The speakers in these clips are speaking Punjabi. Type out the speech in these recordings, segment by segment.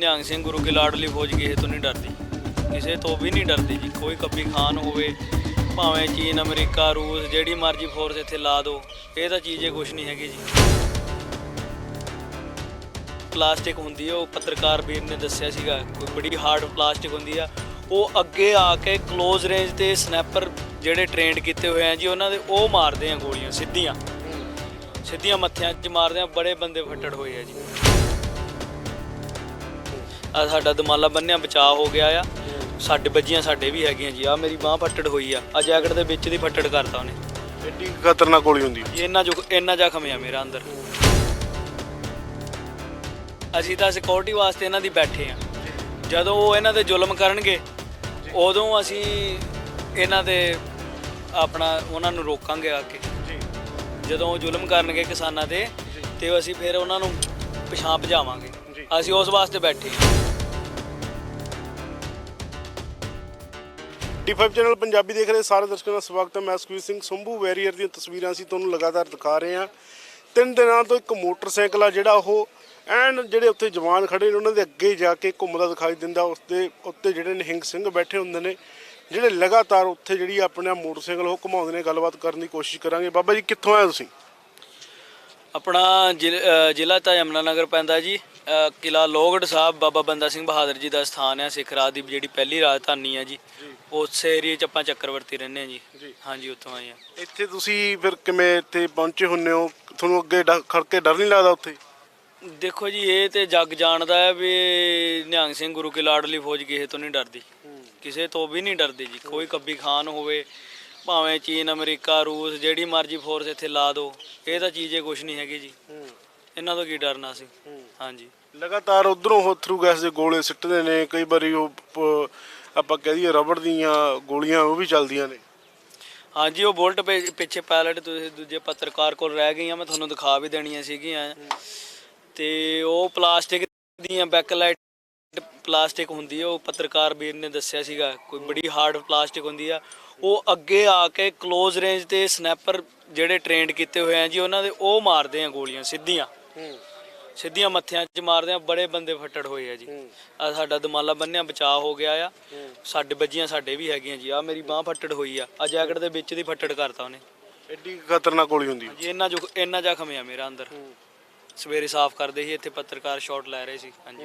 ਨਿਹੰਗ ਸਿੰਘ ਗੁਰੂ ਕੀ ਲਾਡਲੀ ਫੌਜ ਕਿਸੇ ਤੋਂ ਨਹੀਂ ਡਰਦੀ। ਕਿਸੇ ਤੋਂ ਵੀ ਨਹੀਂ ਡਰਦੀ ਜੀ। ਕੋਈ ਕੱਬੀ ਖਾਨ ਹੋਵੇ, ਭਾਵੇਂ ਚੀਨ, ਅਮਰੀਕਾ, ਰੂਸ, ਜਿਹੜੀ ਮਰਜ਼ੀ ਫੋਰਸ ਇੱਥੇ ਲਾ ਦਿਓ। ਇਹ ਤਾਂ ਚੀਜ਼ੇ ਕੁਝ ਨਹੀਂ ਹੈਗੀ ਜੀ। ਪਲਾਸਟਿਕ ਹੁੰਦੀ ਹੈ ਉਹ ਪੱਤਰਕਾਰ ਵੀਰ ਨੇ ਦੱਸਿਆ ਸੀਗਾ, ਕੋਈ ਬੜੀ ਹਾਰਡ ਪਲਾਸਟਿਕ ਹੁੰਦੀ ਆ। ਉਹ ਅੱਗੇ ਆ ਕੇ ক্লোਜ਼ ਰੇਂਜ ਤੇ ਸਨੈਪਰ ਜਿਹੜੇ ਟ੍ਰੇਨਡ ਕੀਤੇ ਹੋਏ ਆ ਜੀ, ਉਹਨਾਂ ਦੇ ਉਹ ਮਾਰਦੇ ਆ ਗੋਲੀਆਂ, ਸਿੱਧੀਆਂ। ਸਿੱਧੀਆਂ ਮੱਥਿਆਂ 'ਚ ਮਾਰਦੇ ਆ, ਬੜੇ ਬੰਦੇ ਫੱਟੜ ਹੋਏ ਆ ਜੀ। ਆ ਸਾਡਾ ਦਮਾਲਾ ਬੰਨਿਆ ਬਚਾਅ ਹੋ ਗਿਆ ਆ। ਸਾਡੇ ਵੱਜੀਆਂ ਸਾਡੇ ਵੀ ਹੈਗੀਆਂ ਜੀ। ਆ ਮੇਰੀ ਬਾਹ ਫੱਟੜ ਹੋਈ ਆ। ਆ ਜੈਕਟ ਦੇ ਵਿੱਚ ਦੀ ਫੱਟੜ ਕਰਤਾ ਉਹਨੇ। ਐਡੀ ਖਤਰਨਾਕ ਗੋਲੀ ਹੁੰਦੀ ਜੀ ਇੰਨਾ ਜੋ ਇੰਨਾ ਜ਼ਖਮ ਆ ਮੇਰਾ ਅੰਦਰ। ਅਸੀਂ ਤਾਂ ਸਿਕਿਉਰਿਟੀ ਵਾਸਤੇ ਇਹਨਾਂ ਦੀ ਬੈਠੇ ਆ। ਜਦੋਂ ਉਹ ਇਹਨਾਂ ਤੇ ਜ਼ੁਲਮ ਕਰਨਗੇ ਉਦੋਂ ਅਸੀਂ ਇਹਨਾਂ ਦੇ ਆਪਣਾ ਉਹਨਾਂ ਨੂੰ ਰੋਕਾਂਗੇ ਆ ਕੇ। ਜੀ। ਜਦੋਂ ਉਹ ਜ਼ੁਲਮ ਕਰਨਗੇ ਕਿਸਾਨਾਂ ਤੇ ਤੇ ਅਸੀਂ ਫਿਰ ਉਹਨਾਂ ਨੂੰ ਪਿਛਾਂ ਭਜਾਵਾਂਗੇ। ਅਸੀਂ ਉਸ ਵਾਸਤੇ ਬੈਠੇ ਹਾਂ। ਡੀ5 ਚੈਨਲ ਪੰਜਾਬੀ ਦੇਖ ਰਹੇ ਸਾਰੇ ਦਰਸ਼ਕਾਂ ਦਾ ਸਵਾਗਤ ਹੈ। ਮੈਂ ਸੁਖਵੀਰ ਸਿੰਘ ਸੰਭੂ ਵੈਰੀਅਰ ਦੀਆਂ ਤਸਵੀਰਾਂ ਅਸੀਂ ਤੁਹਾਨੂੰ ਲਗਾਤਾਰ ਦਿਖਾ ਰਹੇ ਹਾਂ। ਤਿੰਨ ਦਿਨਾਂ ਤੋਂ ਇੱਕ ਮੋਟਰਸਾਈਕਲ ਆ ਜਿਹੜਾ ਉਹ ਐਨ ਜਿਹੜੇ ਉੱਥੇ ਜਵਾਨ ਖੜੇ ਨੇ ਉਹਨਾਂ ਦੇ ਅੱਗੇ ਜਾ ਕੇ ਘੁੰਮਦਾ ਦਿਖਾਈ ਦਿੰਦਾ। ਉਸ ਦੇ ਉੱਤੇ ਜਿਹੜੇ ਨਿਹੰਗ ਸਿੰਘ ਬੈਠੇ ਹੁੰਦੇ ਨੇ ਜਿਹੜੇ ਲਗਾਤਾਰ ਉੱਥੇ ਜਿਹੜੀ ਆਪਣਾ ਮੋਟਰਸਾਈਕਲ ਉਹ ਘੁਮਾਉਂਦੇ ਨੇ। ਗੱਲਬਾਤ ਕਰਨ ਦੀ ਕੋਸ਼ਿਸ਼ ਕਰਾਂਗੇ। ਬਾਬਾ ਜੀ ਕਿੱਥੋਂ ਆਏ ਤੁਸੀਂ? ਆਪਣਾ ਜ਼ਿਲ੍ਹਾ ਤਾਂ ਯਮੁਨਾਨਗਰ ਪੈਂਦਾ ਜੀ। ਕਿਲਾ ਲੋਹਗੜ੍ਹ ਸਾਹਿਬ ਬਾਬਾ ਬੰਦਾ ਸਿੰਘ ਬਹਾਦਰ ਜੀ ਦਾ ਸਥਾਨ ਹੈ ਸਿੱਖ ਰਾਜ ਦੀ ਜਿਹੜੀ ਪਹਿਲੀ ਰਾਜਧਾਨੀ ਹੈ ਜੀ ਉਸ ਏਰੀਏ 'ਚ ਆਪਾਂ ਚੱਕਰਵਰਤੀ ਰਹਿੰਦੇ ਹਾਂ ਜੀ। ਹਾਂਜੀ ਉੱਥੋਂ ਆਏ ਹਾਂ ਇੱਥੇ ਤੁਸੀਂ ਫਿਰ ਕਿਵੇਂ ਇੱਥੇ ਪਹੁੰਚੇ ਹੁੰਨੇ ਹੋ? ਤੁਹਾਨੂੰ ਅੱਗੇ ਡ- ਖੜ ਕੇ ਡਰ ਨਹੀਂ ਲੱਗਦਾ ਉੱਥੇ? ਦੇਖੋ ਜੀ ਇਹ ਤੇ ਜੱਗ ਜਾਣਦਾ ਹੈ ਵੀ ਨਿਹੰਗ ਸਿੰਘ ਗੁਰੂ ਕੀ ਲਾਡਲੀ ਫੌਜ ਕਿਸੇ ਤੋਂ ਨਹੀਂ ਡਰਦੀ। ਕਿਸੇ ਤੋਂ ਵੀ ਨਹੀਂ ਡਰਦੀ ਜੀ। ਕੋਈ ਕੱਬੀ ਖਾਨ ਹੋਵੇ ਭਾਵੇਂ ਚੀਨ ਅਮਰੀਕਾ ਰੂਸ ਜਿਹੜੀ ਮਰਜ਼ੀ ਫੋਰਸ ਇੱਥੇ ਲਾ ਦਿਓ ਇਹ ਤਾਂ ਚੀਜ਼ੇ ਕੁਝ ਨਹੀਂ ਹੈਗੀ ਜੀ। ਇਹਨਾਂ ਤੋਂ ਕੀ ਡਰਨਾ ਸੀ? ਹਾਂਜੀ। ਲਗਾਤਾਰ ਉਧਰੋਂ ਉਹ ਥਰੂ ਗੈਸ ਦੇ ਗੋਲੇ ਸਿੱਟਦੇ ਨੇ ਕਈ ਵਾਰੀ ਉਹ ਪ- ਆਪਾਂ ਕਹਿ ਦਈਏ ਰਬੜ ਦੀਆਂ ਗੋਲੀਆਂ ਉਹ ਵੀ ਚੱਲਦੀਆਂ ਨੇ। ਹਾਂਜੀ ਉਹ ਬੁਲਟ ਪੇ- ਪਿੱਛੇ ਪਾਇਲਟ ਤੁਸੀਂ ਦੂਜੇ ਪੱਤਰਕਾਰ ਕੋਲ ਰਹਿ ਗਈਆਂ ਮੈਂ ਤੁਹਾਨੂੰ ਦਿਖਾ ਵੀ ਦੇਣੀਆਂ ਸੀਗੀਆਂ। ਤੇ ਉਹ ਪਲਾਸਟਿਕ ਦੀਆਂ ਬੈਕਲਾਈਟ ਪਲਾਸਟਿਕ ਹੁੰਦੀ ਹੈ ਉਹ ਪੱਤਰਕਾਰ ਵੀਰ ਨੇ ਦੱਸਿਆ ਸੀਗਾ ਕੋਈ ਬੜੀ ਹਾਰਡ ਪਲਾਸਟਿਕ ਹੁੰਦੀ ਆ। ਉਹ ਅੱਗੇ ਆ ਕੇ ক্লোਜ਼ ਰੇਂਜ ਤੇ ਸਨੈਪਰ ਜਿਹੜੇ ਟ੍ਰੇਨਡ ਕੀਤੇ ਹੋਏ ਆ ਜੀ ਉਹਨਾਂ ਦੇ ਉਹ ਮਾਰਦੇ ਆ ਗੋਲੀਆਂ ਸਿੱਧੀਆਂ। ਸਿੱਧੀਆਂ ਮੱਥਿਆਂ 'ਚ ਮਾਰਦੇ ਆ ਬੜੇ ਬੰਦੇ ਫੱਟੜ ਹੋਏ ਆ ਜੀ। ਆ ਸਾਡਾ ਦਮਾਲਾ ਬੰਨਿਆ ਬਚਾਅ ਹੋ ਗਿਆ ਆ। ਸਾਡੇ ਵੱਜੀਆਂ ਸਾਡੇ ਵੀ ਹੈਗੀਆਂ ਜੀ। ਆ ਮੇਰੀ ਬਾਹ ਫੱਟੜ ਹੋਈ ਆ। ਆ ਜੈਕਟ ਦੇ ਵਿੱਚ ਦੀ ਫੱਟੜ ਕਰਤਾ ਉਹਨੇ। ਐਡੀ ਖਤਰਨਾਕ ਗੋਲੀ ਹੁੰਦੀ। ਜੀ ਇੰਨਾ ਜੋ ਇੰਨਾ ਜ਼ਖਮ ਆ ਮੇਰਾ ਅੰਦਰ। ਸਵੇਰੇ ਸਾਫ਼ ਕਰਦੇ ਸੀ ਇੱਥੇ ਪੱਤਰਕਾਰ ਸ਼ਾਟ ਲੈ ਰਹੇ ਸੀ। ਹਾਂਜੀ।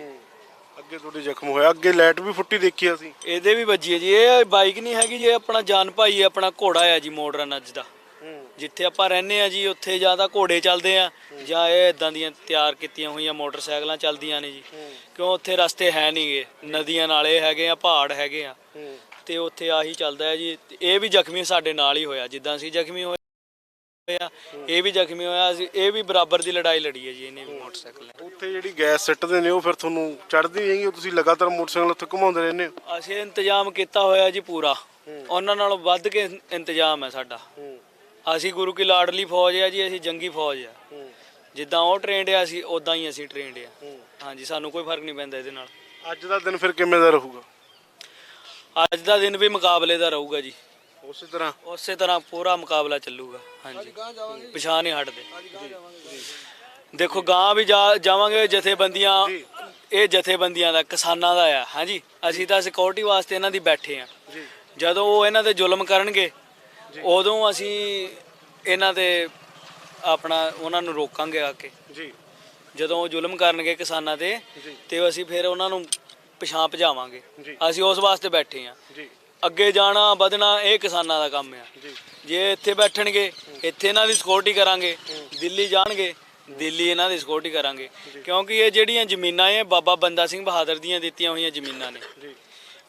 ਅੱਗੇ ਤੁਹਾਡੇ ਜ਼ਖਮ ਹੋਇਆ ਅੱਗੇ ਲਾਈਟ ਵੀ ਫੁੱਟੀ ਦੇਖੀ ਅਸੀਂ। ਇਹਦੇ ਵੀ ਵੱਜੀ ਹੈ ਜੀ। ਇਹ ਬਾਈਕ ਨਹੀਂ ਹੈਗੀ ਜੀ ਇਹ ਆਪਣਾ ਜਾਨ ਭਾਈ ਹੈ ਆਪਣਾ ਘੋੜਾ ਆ ਜੀ ਮੋਡਰਨ ਅੱਜ ਦਾ। ਜਿੱਥੇ ਆਪਾਂ ਰਹਿੰਦੇ ਆ ਜੀ ਉੱਥੇ ਜਾਂ ਤਾਂ ਘੋੜੇ ਚੱਲਦੇ ਆ ਜਾਂ ਇਹ ਇਦਾਂ ਦੀਆਂ ਤਿਆਰ ਕੀਤੀਆਂ ਹੋਈਆਂ ਮੋਟਰਸਾਈਕਲਾਂ ਚੱਲਦੀਆਂ ਨੇ ਜੀ। ਕਿਉਂ ਉੱਥੇ ਰਸਤੇ ਹੈ ਨਹੀਂਗੇ ਨਦੀਆਂ ਨਾਲੇ ਹੈਗੇ ਆ ਪਹਾੜ ਹੈਗੇ ਆ। ਤੇ ਉੱਥੇ ਆਹੀ ਚੱਲਦਾ ਹੈ ਜੀ। ਤੇ ਇਹ ਵੀ ਜ਼ਖਮੀ ਸਾਡੇ ਨਾਲ ਹੀ ਹੋਇਆ ਜਿੱਦਾਂ ਅਸੀਂ ਜ਼ਖਮੀ ਹੋਏ ਆ ਇਹ ਵੀ ਜ਼ਖਮੀ ਹੋਇਆ ਅਸੀਂ ਇਹ ਵੀ ਬਰਾਬਰ ਦੀ ਲੜਾਈ ਲੜੀ ਹੈ ਜੀ ਇਹਨੇ ਵੀ ਮੋਟਰਸਾਈਕਲ ਨੇ। ਉੱਥੇ ਜਿਹੜੀ ਗੈਸ ਸਿੱਟਦੇ ਨੇ ਉਹ ਫਿਰ ਤੁਹਾਨੂੰ ਚੜਦੀ ਹੈਗੀ ਉਹ ਤੁਸੀਂ ਲਗਾਤਾਰ ਮੋਟਰਸਾਈਕਲ ਉੱਥੇ ਘੁਮਾਉਂਦੇ ਰਹਿੰਦੇ ਹੋ? ਅਸੀਂ ਇੰਤਜ਼ਾਮ ਕੀਤਾ ਹੋਇਆ ਜੀ ਪੂਰਾ। ਉਹਨਾਂ ਨਾਲੋਂ ਵੱਧ ਕੇ ਇੰਤਜ਼ਾਮ ਹੈ ਸਾਡਾ। ਅਸੀਂ ਗੁਰੂ ਕੀ ਲਾਡਲੀ ਫੌਜ ਆ ਜੀ ਅਸੀਂ ਜੰਗੀ ਫੌਜ ਆ। ਜਿੱਦਾਂ ਉਹ ਟ੍ਰੇਨਡ ਆ ਅਸੀਂ ਉਦਾਂ ਹੀ ਅਸੀਂ ਟ੍ਰੇਨਡ ਆ। ਹਾਂਜੀ ਸਾਨੂੰ ਕੋਈ ਫ਼ਰਕ ਨਹੀਂ ਪੈਂਦਾ ਇਹਦੇ ਨਾਲ। ਅੱਜ ਦਾ ਦਿਨ ਫਿਰ ਕਿਵੇਂ ਦਾ ਰਹੂਗਾ? ਅੱਜ ਦਾ ਦਿਨ ਵੀ ਮੁਕਾਬਲੇ ਦਾ ਰਹੂਗਾ ਜੀ। ਉਸੇ ਤਰ੍ਹਾਂ। ਉਸੇ ਤਰ੍ਹਾਂ ਪੂਰਾ ਮੁਕਾਬਲਾ ਚੱਲੂਗਾ ਹਾਂਜੀ। ਪਛਾਣ ਨਹੀਂ ਹਟਦੇ। ਦੇਖੋ ਗਾਂ ਵੀ ਜਾ- ਜਾਵਾਂਗੇ ਜਥੇਬੰਦੀਆਂ ਇਹ ਜਥੇਬੰਦੀਆਂ ਦਾ ਕਿਸਾਨਾਂ ਦਾ ਆ ਹਾਂਜੀ। ਅਸੀਂ ਤਾਂ ਸਿਕਿਉਰਿਟੀ ਵਾਸਤੇ ਇਹਨਾਂ ਦੀ ਬੈਠੇ ਆ। ਜੀ। ਜਦੋਂ ਉਹ ਇਹਨਾਂ ਤੇ ਜ਼ੁਲਮ ਕਰਨਗੇ ਉਦੋਂ ਅਸੀਂ ਇਹਨਾਂ ਤੇ ਆਪਣਾ ਉਹਨਾਂ ਨੂੰ ਰੋਕਾਂਗੇ ਆ ਕੇ। ਜੀ। ਜਦੋਂ ਉਹ ਜ਼ੁਲਮ ਕਰਨਗੇ ਕਿਸਾਨਾਂ ਤੇ। ਤੇ ਅਸੀਂ ਫਿਰ ਉਹਨਾਂ ਨੂੰ ਪਿਛਾਂ ਭਜਾਵਾਂਗੇ। ਅਸੀਂ ਉਸ ਵਾਸਤੇ ਬੈਠੇ ਆ ਅੱਗੇ ਜਾਣਾ ਵਧਣਾ ਇਹ ਕਿਸਾਨਾਂ ਦਾ ਕੰਮ ਆ। ਜੀ। ਇੱਥੇ ਬੈਠਣਗੇ ਇੱਥੇ ਇਹਨਾਂ ਦੀ ਸਿਕਿਉਰਿਟੀ ਕਰਾਂਗੇ ਦਿੱਲੀ ਜਾਣਗੇ ਦਿੱਲੀ ਇਹਨਾਂ ਦੀ ਸਿਕਿਉਰਿਟੀ ਕਰਾਂਗੇ। ਕਿਉਂਕਿ ਇਹ ਜਿਹੜੀਆਂ ਜ਼ਮੀਨਾਂ ਇਹ ਬਾਬਾ ਬੰਦਾ ਸਿੰਘ ਬਹਾਦਰ ਦੀਆਂ ਦਿੱਤੀਆਂ ਹੋਈਆਂ ਜ਼ਮੀਨਾਂ ਨੇ।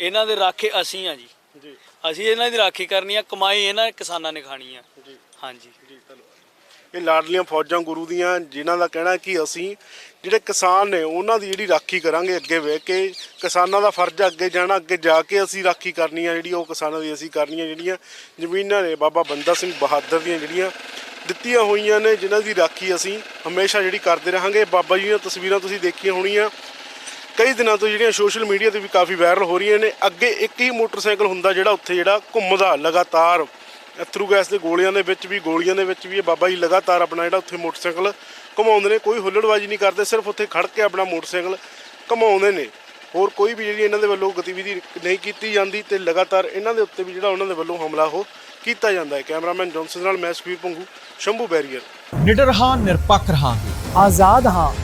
ਇਹਨਾਂ ਦੇ ਰਾਖੇ ਅਸੀਂ ਆ ਜੀ। ਜੀ ਅਸੀਂ ਇਹਨਾਂ ਦੀ ਰਾਖੀ ਕਰਨੀ ਆ ਕਮਾਈ ਇਹਨਾਂ ਕਿਸਾਨਾਂ ਨੇ ਖਾਣੀ ਆ। ਜੀ। ਹਾਂਜੀ। ਜੀ ਧੰਨਵਾਦ। ਇਹ ਲਾਡਲੀਆਂ ਫੌਜਾਂ ਗੁਰੂ ਦੀਆਂ ਜਿਨ੍ਹਾਂ ਦਾ ਕਹਿਣਾ ਕਿ ਅਸੀਂ ਜਿਹੜੇ ਕਿਸਾਨ ਨੇ ਉਹਨਾਂ ਦੀ ਜਿਹੜੀ ਰਾਖੀ ਕਰਾਂਗੇ ਅੱਗੇ ਵੇਖ ਕੇ। ਕਿਸਾਨਾਂ ਦਾ ਫਰਜ਼ ਆ ਅੱਗੇ ਜਾਣਾ ਅੱਗੇ ਜਾ ਕੇ ਅਸੀਂ ਰਾਖੀ ਕਰਨੀ ਆ ਜਿਹੜੀ ਉਹ ਕਿਸਾਨਾਂ ਦੀ ਅਸੀਂ ਕਰਨੀਆਂ ਜਿਹੜੀਆਂ ਜ਼ਮੀਨਾਂ ਨੇ ਬਾਬਾ ਬੰਦਾ ਸਿੰਘ ਬਹਾਦਰ ਦੀਆਂ ਜਿਹੜੀਆਂ ਦਿੱਤੀਆਂ ਹੋਈਆਂ ਨੇ ਜਿਨ੍ਹਾਂ ਦੀ ਰਾਖੀ ਅਸੀਂ ਹਮੇਸ਼ਾ ਜਿਹੜੀ ਕਰਦੇ ਰਹਾਂਗੇ। ਬਾਬਾ ਜੀ ਦੀਆਂ ਤਸਵੀਰਾਂ ਤੁਸੀਂ ਦੇਖੀਆਂ ਹੋਣੀਆਂ। ਕਈ ਦਿਨਾਂ ਤੋਂ ਜਿਹੜੀਆਂ ਸੋਸ਼ਲ ਮੀਡੀਆ ਤੇ ਵੀ ਕਾਫੀ ਵਾਇਰਲ ਹੋ ਰਹੀਆਂ ਨੇ ਅੱਗੇ ਇੱਕ ਹੀ ਮੋਟਰਸਾਈਕਲ ਹੁੰਦਾ ਜਿਹੜਾ ਉੱਥੇ ਜਿਹੜਾ ਘੁੰਮਦਾ ਲਗਾਤਾਰ। ਅਥਰੂ ਗੈਸ ਦੇ ਗੋਲੀਆਂ ਦੇ ਵਿੱਚ ਵੀ ਗੋਲੀਆਂ ਦੇ ਵਿੱਚ ਵੀ ਇਹ ਬਾਬਾ ਜੀ ਲਗਾਤਾਰ ਆਪਣਾ ਜਿਹੜਾ ਉੱਥੇ ਮੋਟਰਸਾਈਕਲ ਘੁਮਾਉਂਦੇ ਨੇ ਕੋਈ ਹੁੱਲੜਬਾਜੀ ਨਹੀਂ ਕਰਦੇ ਸਿਰਫ ਉੱਥੇ ਖੜ ਕੇ ਆਪਣਾ ਮੋਟਰਸਾਈਕਲ ਘਮਾਉਂਦੇ ਨੇ। ਹੋਰ ਕੋਈ ਵੀ ਜਿਹੜੀ ਇਹਨਾਂ ਦੇ ਵੱਲੋਂ ਗਤੀਵਿਧੀ ਨਹੀਂ ਕੀਤੀ ਜਾਂਦੀ ਤੇ ਲਗਾਤਾਰ ਇਹਨਾਂ ਦੇ ਉੱਤੇ ਵੀ ਜਿਹੜਾ ਉਹਨਾਂ ਦੇ ਵੱਲੋਂ ਹਮਲਾ ਉਹ ਕੀਤਾ ਜਾਂਦਾ ਹੈ। ਕੈਮਰਾਮੈਨ ਜੌਨਸਨ ਨਾਲ ਮੈਂ ਸੁਖਬੀਰ ਪੰਗੂ ਸ਼ੰਭੂ ਬੈਰੀਅਰ। ਨਿਡਰ ਹਾਂ ਨਿਰਪੱਖ ਰਹਾਂਗੇ। ਆਜ਼ਾਦ ਹਾਂ।